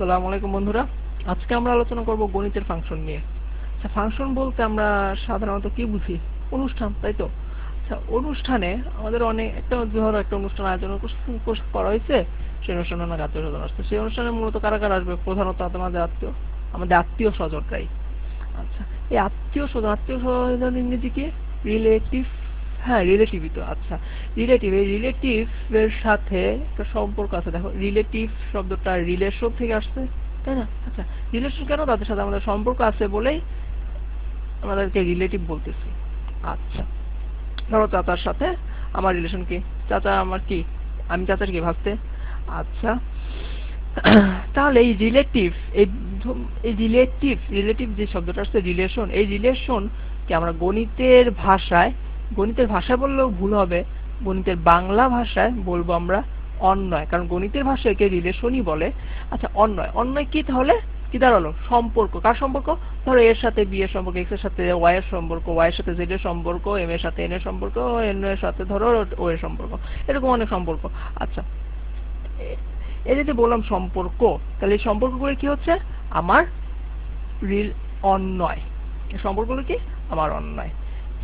আসসালামু আলাইকুম বন্ধুরা। আজকে আমরা আলোচনা করব গণিতের ফাংশন নিয়ে। আচ্ছা ফাংশন বলতে আমরা সাধারণত কি বুঝি? অনুষ্ঠান, তাই তো? আচ্ছা অনুষ্ঠানে আমাদের অনেক, একটা ধরো একটা অনুষ্ঠান আয়োজন কর- হয়েছে। সেই অনুষ্ঠানে অনেক আত্মীয় স্বজন আসছে। সেই অনুষ্ঠানে মূলত কারা কারা আসবে? প্রধানত আমাদের আত্মীয় আমাদের আত্মীয় স্বজনরাই। আচ্ছা এই আত্মীয় স্বজন আত্মীয় স্বজন ইংরেজি কি? রিলেটিভ হ্যাঁ রিলেটিভই তো আচ্ছা। রিলেটিভ এই রিলেটিভ এর সাথে একটা সম্পর্ক আছে। দেখো রিলেটিভ শব্দটা রিলেশন থেকে আসছে, তাই না? আচ্ছা রিলেশন কেন তাদের সাথে আমাদের সম্পর্ক আছে বলেই আমাদেরকে রিলেটিভ বলতেছি? আচ্ছা ধরো চাচার সাথে আমার রিলেশন কি? চাচা আমার কি? আমি চাচার কি ভাবতে? আচ্ছা তাহলে এই রিলেটিভ এই রিলেটিভ রিলেটিভ যে শব্দটা আসছে রিলেশন এই রিলেশন কে আমরা গণিতের ভাষায় গণিতের ভাষায় বললেও ভুল হবে। গণিতের বাংলা ভাষায় বলব আমরা অন্যয় কারণ গণিতের ভাষায় কে রিলেশনই বলে। আচ্ছা অন্যয় অন্যয় কি তাহলে? কি দাঁড়াল? সম্পর্ক। কার সম্পর্ক? ধরো এর সাথে বি এর সম্পর্ক এক্সের সাথে ওয়াই এর সম্পর্ক ওয়াই এর সাথে জেড এর সম্পর্ক এম এর সাথে এন এর সম্পর্ক এন এর সাথে ধরো ও এর সম্পর্ক। এরকম অনেক সম্পর্ক। আচ্ছা এই যে যে বললাম সম্পর্ক, তাহলে এই সম্পর্কগুলো কি হচ্ছে? আমার রিল অন্যয় এই সম্পর্কগুলো কি? আমার অন্যয়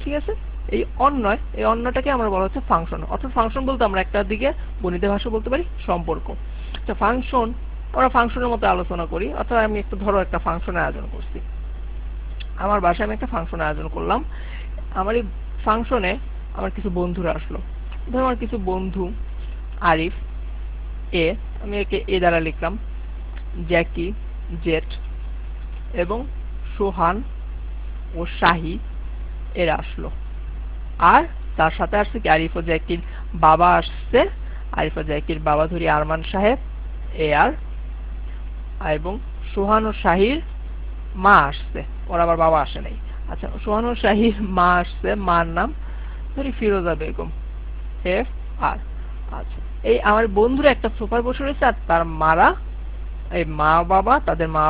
ঠিক আছে? এই অন্যয় এই অন্যটাকে আমরা বলা হচ্ছে ফাংশন অর্থাৎ ফাংশন বলতে আমরা একটা দিকে গণিতের ভাষা বলতে পারি, সম্পর্ক। আচ্ছা ফাংশন আমরা ফাংশনের মতো আলোচনা করি, অর্থাৎ আমি একটু ধরো একটা ফাংশন আয়োজন করছি। আমার বাসায় আমি একটা ফাংশন আয়োজন করলাম। আমার এই ফাংশনে আমার কিছু বন্ধুরা আসলো। ধরো আমার কিছু বন্ধু, আরিফ, এ, আমি একে এ দ্বারা লিখলাম, জ্যাকি, জেট এবং সোহান ও শাহি এরা আসলো। আর তার সাথে আসছে কি আরিফ ও জ্যাকির বাবা আসছে। আরিফ ও জ্যাকির বাবা ধরি আরমান সাহেব, এ আর, এবং সোহান ও শাহির মা আসছে। ওর আবার বাবা আসে নাই। আচ্ছা সোহান ও শাহির মা আসছে, মার নাম ধরি ফিরোজা বেগম, এফ আর। আচ্ছা এই আমার বন্ধুরা একটা সোফায় বসে রয়েছে, আর তার মারা, এই মা বাবা, তাদের মা,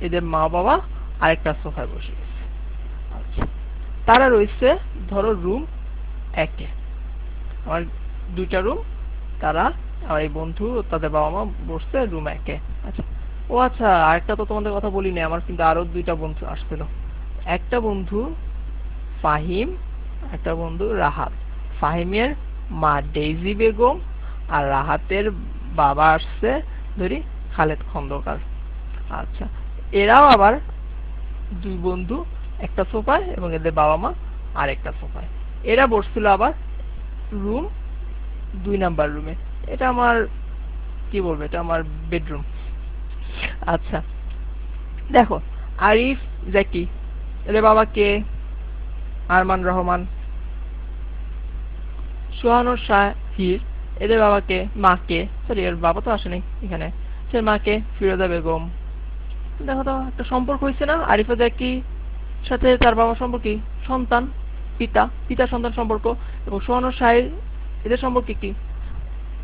এদের মা বাবা, আরেকটা সোফায় বসে রয়েছে। তারা রয়েছে, ধরো রুম একে। আমার দুইটা রুম তারা আমার এই বন্ধু, তাদের বাবা মা বসছে রুম একে। আচ্ছা। ও আচ্ছা আরেকটা তো তোমাদের কথা বলিনি, আমার কিন্তু আরও দুইটা বন্ধু আসছিল। একটা বন্ধু ফাহিম, একটা বন্ধু রাহাত। ফাহিমের মা ডেইজি বেগম আর রাহাতের বাবা আসছে, ধরি, খালেদ খন্দকার। আচ্ছা। এরাও আবার দুই বন্ধু একটা সোফায় এবং এদের বাবা মা আর একটা সোফায়। এরা বসছিল আবার রুম দুই নাম্বার রুমে এটা আমার, কি বলব, এটা আমার বেডরুম আচ্ছা দেখো, আরিফ, জ্যাকি, এদের বাবা কে? আরমান রহমান সোহানুর শাহির, এদের বাবাকে মাকে সরি এর বাবা তো আসেনি এখানে। সে মাকে ফিরোজা বেগম। দেখো তো, একটা সম্পর্ক হয়েছে না? আরিফা জ্যাকি সাথে তার বাবা সম্পর্কে সন্তান, পিতা পিতা সন্তান সম্পর্ক এবং সোহানুর শাহির এদের সম্পর্কে কি?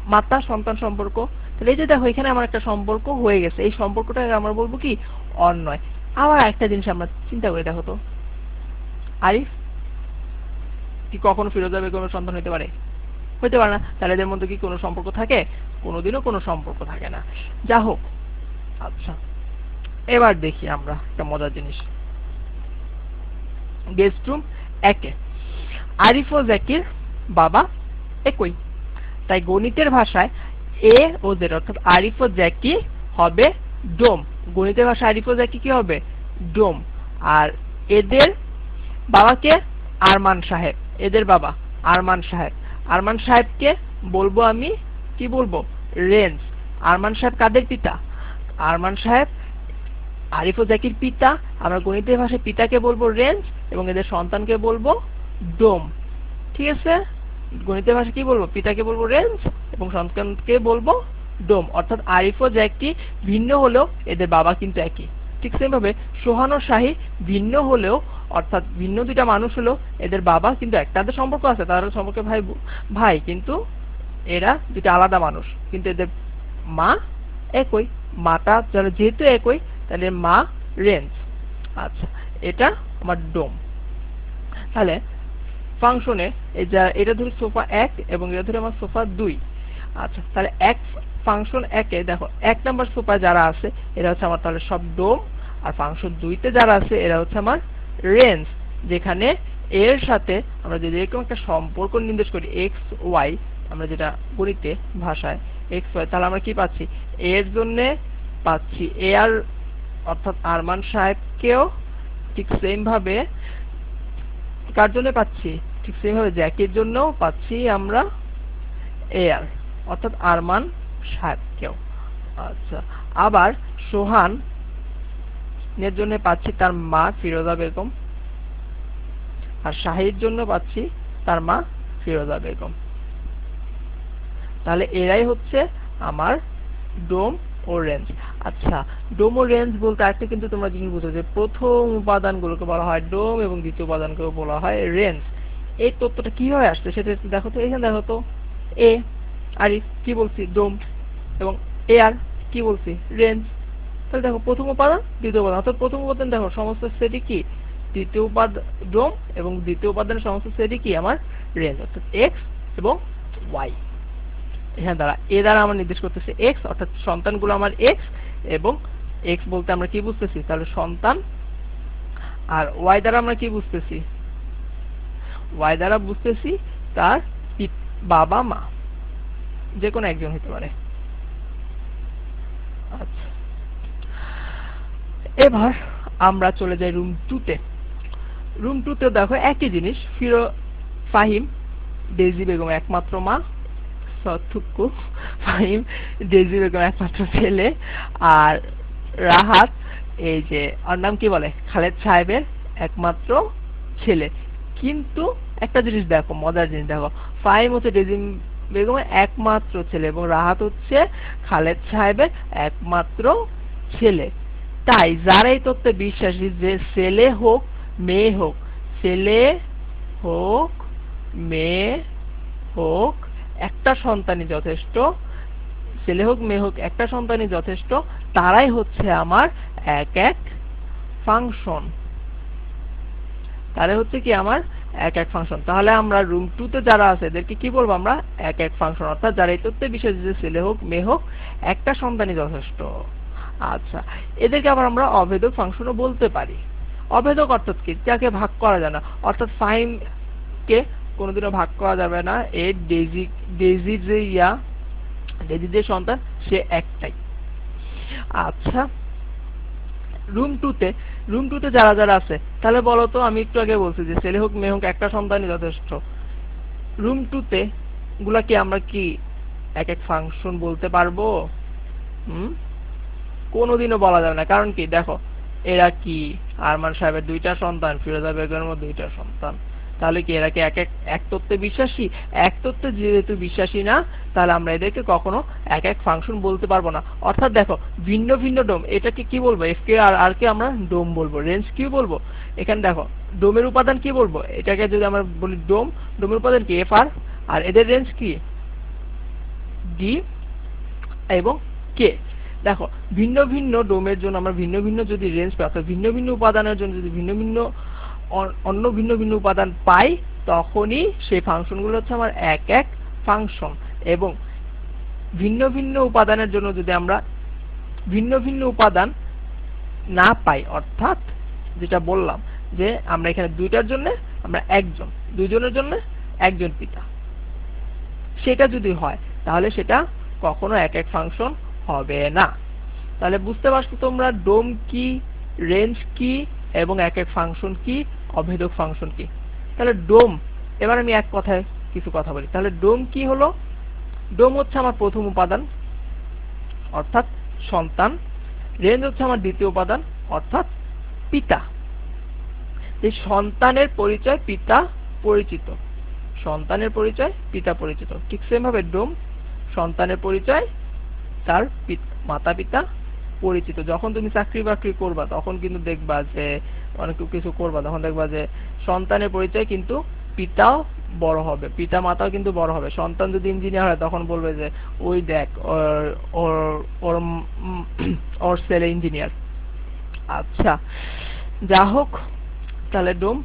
মাতা, সন্তান সম্পর্ক। তাহলে এই যে দেখো, এখানে আমার একটা সম্পর্ক হয়ে গেছে। এই সম্পর্কটা আমরা বলব কি? অন্যয় আবার একটা জিনিস আমরা চিন্তা করে, দেখো তো। আরিফ কি কখনো ফিরোজা বেগমের সন্তান হতে পারে? হতে পারে না। তাহলে এদের মধ্যে কি কোনো সম্পর্ক থাকে? কোনোদিনও কোনো সম্পর্ক থাকে না। যা হোক আচ্ছা। এবার দেখি আমরা একটা মজার জিনিস। গেস্ট রুম একে। আরিফ ও জ্যাকির বাবা একই। তাই গণিতের ভাষায় এ ও জেড অর্থাৎ আরিফ ও জ্যাকি হবে ডোম। গণিতের ভাষায় আরিফ ও জ্যাকি কি হবে? ডোম। আর এদের বাবাকে আরমান সাহেব। এদের বাবা আরমান সাহেব। আরমান সাহেবকে বলব আমি কি বলব? রেঞ্জ। আরমান সাহেব কাদের পিতা? আরমান সাহেব আরিফ ও জাকির পিতা, আমরা গণিতের ভাষায় পিতাকে বলব রেঞ্জ এবং এদের সন্তানকে বলব ডোম। ঠিক আছে? গণিতের ভাষায় কি বলব? পিতাকে বলব রেঞ্জ এবং সন্তানকে বলব ডোম। অর্থাৎ আরিফ ও জ্যাকটি ভিন্ন হলেও এদের বাবা কিন্তু একই। ঠিক সেমভাবে সোহান ও শাহী ভিন্ন হলেও, অর্থাৎ ভিন্ন দুইটা মানুষ হলেও এদের বাবা কিন্তু এক তাদের সম্পর্ক আছে। তাদের সম্পর্কে ভাই ভাই, কিন্তু এরা দুইটা আলাদা মানুষ। কিন্তু এদের মা একই। মাতা যারা যেহেতু একই তাহলে মা রেঞ্জ। আচ্ছা এটা আমার ডোম। তাহলে ফাংশনে এই যা, এটা ধরি সোফা এক এবং এটা ধরে আমার সোফা দুই। আচ্ছা তাহলে এক ফাংশন একে, দেখো, এক নাম্বার সোফা যারা আছে, এরা হচ্ছে আমার তাহলে সব ডোম। আর ফাংশন দুইতে যারা আছে, এরা হচ্ছে আমার রেঞ্জ, যেখানে এর সাথে আমরা যদি এরকম একটা সম্পর্ক নির্দেশ করি, এক্স, ওয়াই, আমরা যেটা গণিতে ভাষায়, এক্স, ওয়াই, তাহলে আমরা কি পাচ্ছি? এর জন্যে পাচ্ছি, এ আর অর্থাৎ আরমান সাহেবকেও ঠিক সেম ভাবে কার জন্য পাচ্ছি? ঠিক সেম ভাবে জ্যাকের জন্যও পাচ্ছি আমরা এ আর অর্থাৎ আরমান সাহেবকেও। আচ্ছা আবার সোহান এর জন্য পাচ্ছি তার মা ফিরোজা বেগম। আর শাহির জন্য পাচ্ছি তার মা ফিরোজা বেগম। তাহলে এরাই হচ্ছে আমার ডোম ও রেঞ্জ আচ্ছা ডোম ও রেঞ্জ বলতে একটা কিন্তু তোমরা জিনিস বুঝো যে প্রথম উপাদানগুলোকে বলা হয় ডোম এবং দ্বিতীয় উপাদানকে বলা হয় রেঞ্জ এই তথ্যটা কীভাবে আসছে সেটা দেখো তো। এখানে দেখো তো এ আর কি বলছি? ডোম এবং এ আর কি বলছি? রেঞ্জ তাহলে দেখো, প্রথম উপাদান, দ্বিতীয় উপাদান। অর্থাৎ প্রথম উপাদান দেখো, সমস্ত সেটই কি? দ্বিতীয় উপাদান ডোম এবং দ্বিতীয় উপাদানের সমস্ত সেটই কি? আমার রেঞ্জ অর্থাৎ এক্স এবং ওয়াই এখানে দ্বারা এ দ্বারা আমরা নির্দেশ করতেছি এক্স অর্থাৎ সন্তানগুলো আমার এক্স এবং এক্স বলতে আমরা কি বুঝতেছি? তাহলে সন্তান আর ওয়াই দ্বারা আমরা কি বুঝতেছি? ওয়াই দ্বারা বুঝতেছি তার বাবা, মা যে কোনো একজন হতে পারে। আচ্ছা। এবার আমরা চলে যাই রুম টুতে রুম টুতে দেখো একই জিনিস, ফিরো, ফাহিম ডেজি বেগম একমাত্র মা সথুকু ফাহিম ডেজি একমাত্র ছেলে। আর রাহাত, এই যে, ওর নাম কি বলে? খালেদ সাহেবের একমাত্র ছেলে। কিন্তু একটা জিনিস দেখো, মজার জিনিস দেখো। ফাহিম হচ্ছে ডেজি বেগমের একমাত্র ছেলে এবং রাহাত হচ্ছে খালেদ সাহেবের একমাত্র ছেলে। তাই যারা এই তত্ত্বে বিশ্বাসী, যে ছেলে হোক, মেয়ে হোক, ছেলে হোক, মেয়ে হোক একটা সন্তানই যথেষ্ট, ছেলে হোক, মেয়ে হোক, একটা সন্তানই যথেষ্ট, তারাই হচ্ছে আমার এক এক ফাংশন তাহলে হচ্ছে কি আমার এক এক ফাংশন তাহলে আমরা রুম টু তে যারা আছে, এদেরকে কি বলব আমরা? এক এক ফাংশন অর্থাৎ যারা এই তথ্যে বিশেষ যে ছেলে হোক, মেয়ে হোক, একটা সন্তানই যথেষ্ট। আচ্ছা এদেরকে আবার আমরা অভেদক ফাংশনও বলতে পারি। অভেদক অর্থাৎ কি? যাকে ভাগ করা যায় না। অর্থাৎ ফাইম কে কোনোদিনও ভাগ করা যাবে না। এ ডেজি ডেজি যে ইয়া, ডেজি যে সন্তান, সে একটাই। আচ্ছা রুম টুতে রুম টুতে যারা যারা আছে, তাহলে বলো তো আমি একটু আগে বলছি যে ছেলে হোক, মেয়ে হোক, একটা সন্তানই যথেষ্ট। রুম টুতে গুলা কি আমরা কি এক এক ফাংশন বলতে পারব? হুম? কোনোদিনও বলা যাবে না। কারণ কি? দেখো, এরা কি? আরমান সাহেবের দুইটা সন্তান, ফিরোজা বেগমের দুইটা সন্তান। তাহলে কি এরা কি এক এক তত্ত্বে বিশ্বাসী? এক তত্ত্বে যেহেতু বিশ্বাসী না, তাহলে আমরা এদেরকে কখনো এক এক ফাংশন বলতে পারব না। অর্থাৎ দেখো, ভিন্ন ভিন্ন ডোম এটাকে কি বলব? এফ কে আর আর কে আমরা ডোম বলব রেঞ্জ কি বলব। এখানে দেখো ডোমের উপাদান কি বলব? এটাকে যদি আমরা বলি ডোম ডোমের উপাদান কি? এফ আর আর এদের রেঞ্জ কি? ডি এবং কে দেখো, ভিন্ন ভিন্ন ডোমের জন্য আমরা ভিন্ন ভিন্ন যদি রেঞ্জ পাই, অর্থাৎ ভিন্ন ভিন্ন উপাদানের জন্য যদি ভিন্ন ভিন্ন অন্য ভিন্ন ভিন্ন উপাদান পাই, তখনই সেই ফাংশনগুলো হচ্ছে আমার এক এক ফাংশন এবং ভিন্ন ভিন্ন উপাদানের জন্য যদি আমরা ভিন্ন ভিন্ন উপাদান না পাই, অর্থাৎ যেটা বললাম যে আমরা এখানে দুইটার জন্য আমরা একজন, দুইজনের জন্য একজন পিতা। সেটা যদি হয়, তাহলে সেটা কখনো এক এক ফাংশন হবে না। তাহলে বুঝতে পারছ তোমরা ডোম কি রেঞ্জ কি, এবং এক এক ফাংশন কি অভেদক ফাংশন কি? তাহলে ডোম এবার আমি এক কথায় কিছু কথা বলি। তাহলে ডোম কি হলো? ডোম হচ্ছে আমার প্রথম উপাদান, অর্থাৎ সন্তান। রেঞ্জ হচ্ছে আমার দ্বিতীয় উপাদান, অর্থাৎ পিতা। এই সন্তানের পরিচয় পিতা পরিচিত। সন্তানের পরিচয় পিতা পরিচিত। ঠিক সেম ভাবে ডোম সন্তানের পরিচয় তার মাতা পিতা পরিচিত। যখন তুমি চাকরি বাকরি করবা, তখন কিন্তু দেখবা যে, অনেক কিছু করবা, তখন দেখবা যে, সন্তানের পরিচয় কিন্তু পিতাও বড় হবে পিতা মাতাও কিন্তু বড় হবে। সন্তান যদি ইঞ্জিনিয়ার হয়, তখন বলবে যে, ওই দেখ, ওর ওর ছেলে ইঞ্জিনিয়ার আচ্ছা যা হোক, তাহলে ডোম,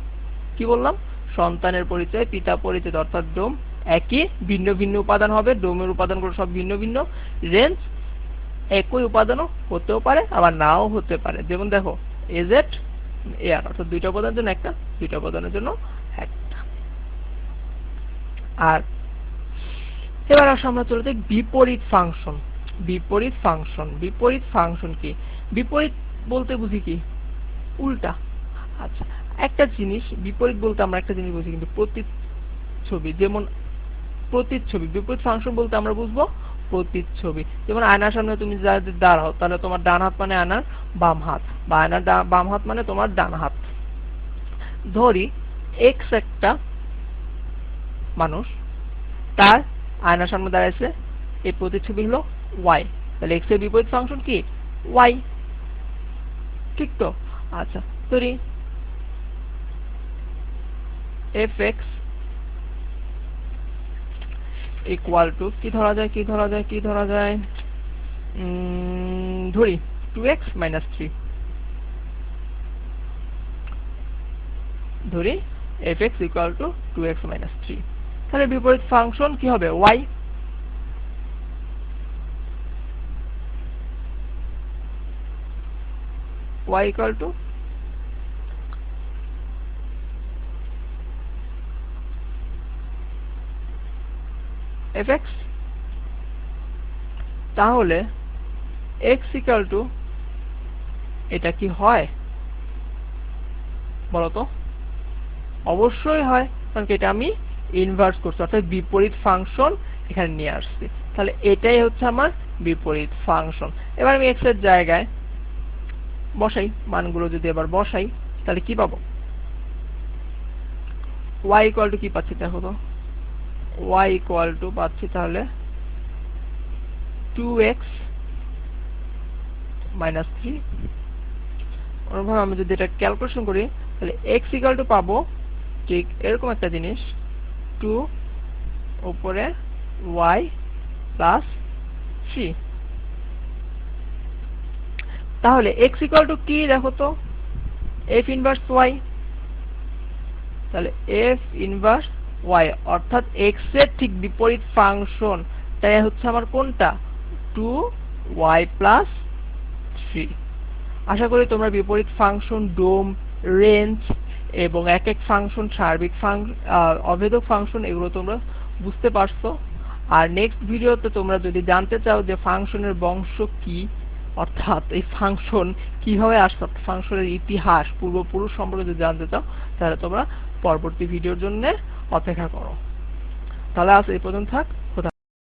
কি বললাম? সন্তানের পরিচয়, পিতা পরিচয়, অর্থাৎ ডোম, একই ভিন্ন ভিন্ন উপাদান হবে, ডোমের উপাদানগুলো সব ভিন্ন ভিন্ন। রেঞ্জ একই উপাদানও হতেও পারে, আবার নাও হতে পারে। যেমন দেখো এজেড এয়ার অর্থাৎ দুইটা উপাদানের জন্য একটা, দুইটা উপাদানের জন্য একটা। আর এবার আসো আমরা চলে যাই বিপরীত ফাংশন। বিপরীত ফাংশন বিপরীত ফাংশন কি? বিপরীত বলতে বুঝি কি? উল্টা। আচ্ছা একটা জিনিস, বিপরীত বলতে আমরা একটা জিনিস বুঝি, কিন্তু প্রতীক ছবি যেমন প্রতীক ছবি বিপরীত ফাংশন বলতে আমরা বুঝব প্রতিচ্ছবি। যেমন আয়নার সামনে তুমি যদি দাঁড়াও, তাহলে তোমার ডান হাত মানে আয়নার বাম হাত, বা আয়নার বাম হাত মানে তোমার ডান হাত। ধরি এক্স একটা মানুষ, তার আয়নার সামনে দাঁড়াইছে, এই প্রতিচ্ছবি হলো ওয়াই তাহলে এক্সের বিপরীত ফাংশন কি? ওয়াই ঠিক তো? আচ্ছা ধরি এফ এক্স ইকুয়াল টু কি ধরা যায়, কি ধরা যায়, কি ধরা যায়? ধরি টু এক্স মাইনাস থ্রি ধরি F X equal to two X minus three তাহলে বিপরীত ফাংশন কি হবে? Y y equal to fx তাহলে x equal to এটা কি হয়? বলতো? অবশ্যই হয়, কারণ এটা আমি ইনভার্স করছি, অর্থাৎ বিপরীত ফাংশন এখানে নিয়ে আসছি। তাহলে এটাই হচ্ছে আমার বিপরীত ফাংশন এবার আমি x এর জায়গায় বসাই, মানগুলো যদি এবার বসাই, তাহলে কি পাবো? y ইকুয়াল টু কি পাচ্ছি দেখো তো? Y ইকুয়াল টু পাচ্ছি তাহলে 2x মাইনাস থ্রি অনুভাবে, আমি যদি এটা ক্যালকুলেশন করি, তাহলে x ইকুয়াল টু পাবো ঠিক এরকম একটা জিনিস 2 উপরে y প্লাস থ্রি তাহলে x ইকুয়াল টু কি দেখো তো? f ইনভার্স y তাহলে f ইনভার্স y অর্থাৎ x এর ঠিক বিপরীত ফাংশন তাই হচ্ছে আমার কোনটা? 2y প্লাস 3 আশা করি তোমরা বিপরীত ফাংশন ডোম রেঞ্জ এবং এক এক ফাংশন সার্বিক ফাংশন অভেদক ফাংশন এগুলো তোমরা বুঝতে পারছ। আর নেক্সট ভিডিওতে তোমরা যদি জানতে চাও যে ফাংশনের বংশ কি, অর্থাৎ এই ফাংশন কীভাবে আসছে ফাংশনের ইতিহাস, পূর্বপুরুষ সম্পর্কে যদি জানতে চাও, তাহলে তোমরা পরবর্তী ভিডিওর জন্য অপেক্ষা করো। তাহলে আজ এই পর্যন্ত থাক।